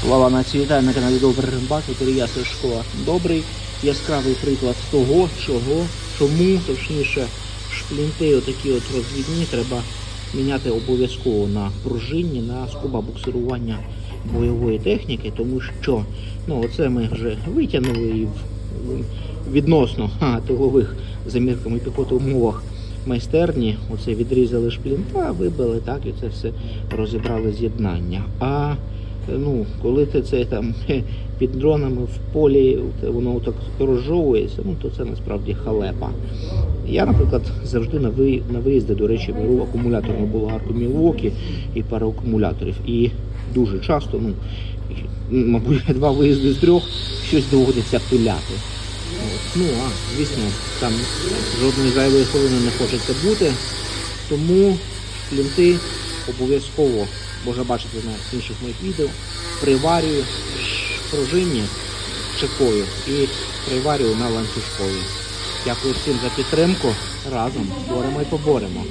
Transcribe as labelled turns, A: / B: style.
A: Слава нації вітаю на каналі Добрий Римбак, я Сашко. Добрий яскравий приклад того, чого, чому, точніше, шплінти отакі от розвідні треба міняти обов'язково на пружинні, на скоба буксирування бойової техніки, тому що ну, оце ми вже витягнули і відносно ха, тилових за мірками піхоти умовах майстерні. Оце відрізали шплінта, вибили, так, і це все розібрали з'єднання. А ну, коли ти це там під дронами в полі, воно так розжовується, ну то це насправді халепа. Я, наприклад, завжди на, ви, на виїзди, до речі, беру акумуляторну болгарку Мілвокі і пару акумуляторів. І дуже часто, ну, мабуть, два виїзди з трьох щось доводиться пиляти. Ну, а, звісно, там жодної зайвої хвилини не хочеться бути. Тому плінти обов'язково, можна бачити на інших моїх відео, приварюю пружині чекою і приварюю на ланцюжкові. Дякую всім за підтримку. Разом боремо і поборемо.